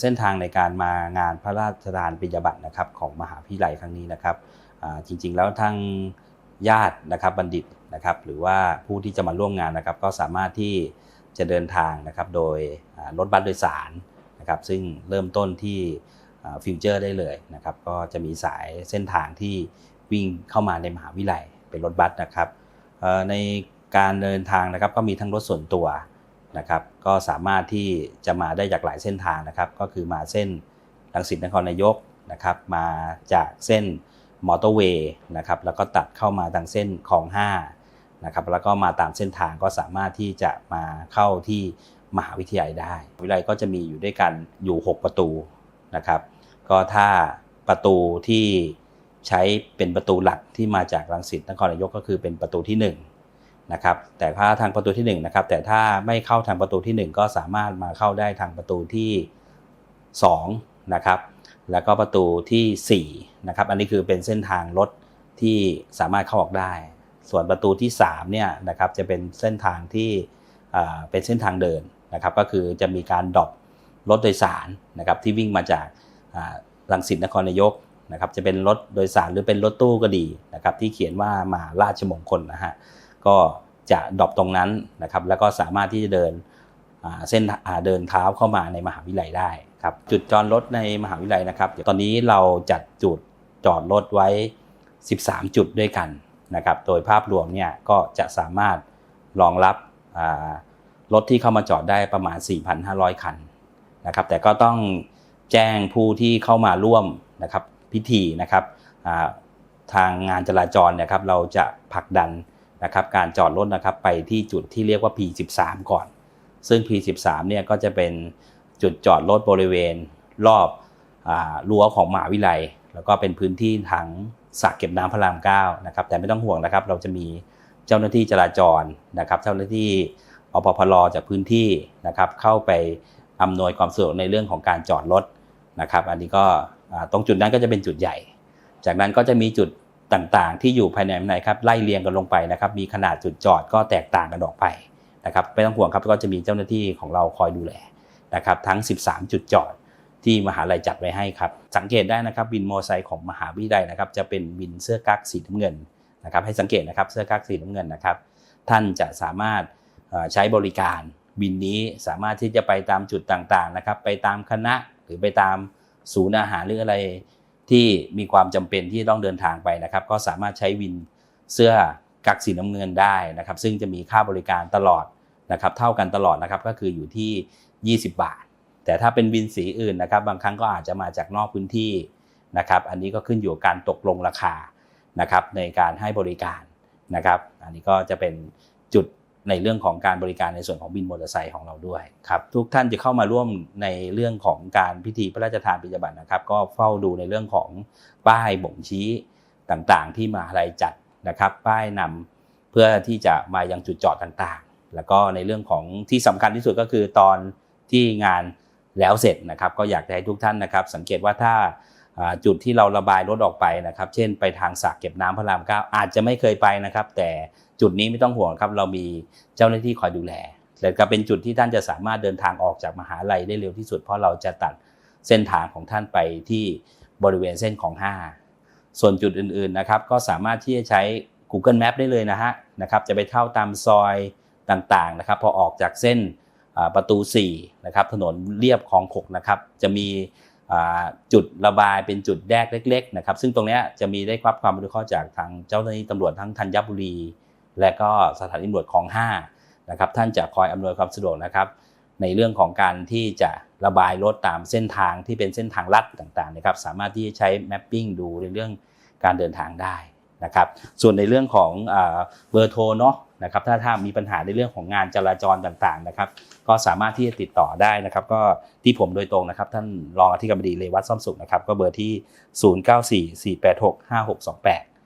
เส้นทางในการมางานพระราชทานปริญญาบัตรนะครับของมหาวิทยาลัยครั้งนี้นะครับจริงๆแล้วทั้งญาตินะครับบัณฑิตนะครับ หรือว่าผู้ที่จะมาร่วมงานนะครับ ก็สามารถที่จะเดินทางนะครับโดยรถบัสโดยสารนะครับ ซึ่งเริ่มต้นที่ฟิวเจอร์ได้เลยนะครับ ก็จะมีสายเส้นทางที่วิ่งเข้ามาในมหาวิทยาลัยเป็นรถบัสนะครับในการเดินทางนะครับก็มีทั้งรถส่วนตัว นะครับ ก็สามารถที่จะมาได้จากหลายเส้นทางนะครับ ก็คือมาเส้นลังสิตนครนายกนะครับ มาจากเส้นมอเตอร์เวย์นะครับ แล้วก็ตัดเข้ามาทางเส้นคลอง5นะครับ แล้วก็มาตามเส้นทางก็สามารถที่จะมาเข้าที่มหาวิทยาลัยได้ วิทยาลัยก็จะมีอยู่ด้วยกันอยู่ 6 ประตูนะครับ ก็ถ้าประตูที่ใช้เป็นประตูหลักที่มาจากรังสิตนครนายกก็คือเป็นประตูที่ 1 นะครับแต่ถ้าทางประตูที่1นะครับแต่ถ้าไม่เข้าทางประตูที่ 1 ก็สามารถมาเข้าได้ทางประตูที่2นะครับแล้วก็ประตูที่4นะครับอันนี้คือเป็นเส้นทางรถที่สามารถเข้าออกได้ ส่วนประตูที่3เนี่ยนะครับจะเป็นเส้นทางที่เป็นเส้นทางเดินนะครับก็คือจะมีการดรอปรถโดยสารนะครับที่วิ่งมาจากอ่ารังสิตนครนายกนะครับจะเป็นรถโดยสารหรือเป็นรถตู้ก็ดีนะครับที่เขียนว่ามาราชมงคลนะฮะ ก็จะดรอปตรงนั้นนะครับแล้วก็สามารถที่จะเดินเส้นเดินเท้าเข้ามาในมหาวิทยาลัยได้ครับจุดจอดรถในมหาวิทยาลัยนะครับตอนนี้เราจัดจุดจอดรถไว้ 13 จุดด้วยกันนะครับโดยภาพรวมเนี่ยก็จะสามารถรองรับรถที่เข้ามาจอดได้ประมาณ 4,500 คันนะครับแต่ก็ต้องแจ้งผู้ที่เข้ามาร่วมนะครับพิธีนะครับทางงานจราจรนะครับเราจะผลักดัน นะครับการจอดรถนะครับไปที่จุดที่เรียกว่า P13 ก่อน ซึ่ง P13 เนี่ยก็จะเป็นจุดจอดรถบริเวณรอบรั้วของมหาวิทยาลัยแล้วก็เป็นพื้นที่ทางสระเก็บน้ำพระรามเก้านะครับแต่ไม่ต้องห่วงนะครับ เราจะมีเจ้าหน้าที่จราจรนะครับเจ้าหน้าที่อปพลจากพื้นที่นะครับเข้าไปอำนวยความสะดวกในเรื่องของการจอดรถนะครับ อันนี้ก็ตรงจุดนั้นก็จะเป็นจุดใหญ่ จากนั้นก็จะมีจุด ต่างๆ ที่อยู่ภายในในครับไล่เรียงกันลงไปนะครับ มีขนาดจุดจอดก็แตกต่างกันออกไปนะครับไม่ต้องห่วงครับก็จะมีเจ้าหน้าที่ของเราคอยดูแลนะครับ ทั้ง 13 จุดจอดที่มหาลัยจัดไว้ให้ครับ สังเกตได้นะครับวินมอเตอร์ไซค์ของมหาวิทยาลัยนะครับจะเป็นวินเสื้อกั๊กสีน้ำเงินนะครับ ให้สังเกตนะครับเสื้อกั๊กสีน้ำเงินนะครับ ท่านจะสามารถใช้บริการวินนี้สามารถที่จะไปตามจุดต่างๆนะครับ ไปตามคณะหรือไปตามศูนย์อาหารหรืออะไร ที่มีความจำเป็นที่ต้องเดินทางไปนะครับ ก็สามารถใช้วินเสื้อกักสีน้ำเงินได้นะครับ ซึ่งจะมีค่าบริการตลอดนะครับ เท่ากันตลอดนะครับก็คืออยู่ที่ 20 บาท แต่ถ้าเป็นวินสีอื่นนะครับ บางครั้งก็อาจจะมาจากนอกพื้นที่นะครับ อันนี้ก็ขึ้นอยู่กับการตกลงราคานะครับในการให้บริการนะครับ อันนี้ก็จะเป็นจุด ในเรื่องของการบริการในส่วนของบินมอเตอร์ไซค์ของเราด้วยครับทุกท่านจะเข้ามาร่วมในเรื่องของการพิธีพระราชทานปริญญาบัตรนะครับ ก็เฝ้าดูในเรื่องของป้ายบ่งชี้ต่างๆ ที่มหาลัยจัดนะครับ ป้ายนำเพื่อที่จะมายังจุดจอดต่างๆ แล้วก็ในเรื่องของที่สำคัญที่สุดก็คือตอนที่งานแล้วเสร็จนะครับ ก็อยากให้ทุกท่านนะครับ สังเกตว่าถ้า จุดที่เราระบายรถออกไปนะครับ เช่นไปทางสระเก็บน้ำพระรามเก้าอาจจะไม่เคยไปนะครับ แต่จุดนี้ไม่ต้องห่วงครับ เรามีเจ้าหน้าที่คอยดูแลและก็เป็นจุดที่ท่านจะสามารถเดินทางออกจากมหาลัยได้เร็วที่สุด เพราะเราจะตัดเส้นทางของท่านไปที่บริเวณเส้นของ 5 ส่วนจุดอื่นๆนะครับ ก็สามารถที่จะใช้ Google Map ได้เลยนะฮะนะครับ จะไปเข้าตามซอยต่างๆนะครับ พอออกจากเส้นประตู4นะครับถนนเรียบคลองขกนะครับจะมี จุดระบายเป็นจุดแยกเล็ก ๆ นะครับ ซึ่งตรงนี้จะมีได้รับความรู้ข้อจากทางเจ้าหน้าที่ตำรวจทั้งธัญบุรี และก็สถานีตำรวจคลอง5นะครับท่านจะคอยอำนวยความสะดวกนะครับ ในเรื่องของการที่จะระบายรถตามเส้นทางที่เป็นเส้นทางลัดต่างๆนะครับสามารถที่จะใช้แมปปิ้งดูในเรื่องการเดินทางได้ นะครับส่วนในเรื่องของเบอร์โทรเนาะนะครับถ้าถ้ามีปัญหาในเรื่องของงานจราจรต่างๆนะครับก็สามารถที่จะติดต่อได้นะครับ ก็ที่ผมโดยตรงนะครับ ท่านรองอธิการบดีเลวัตซ่อมสุขนะครับก็เบอร์ที่ 0944865628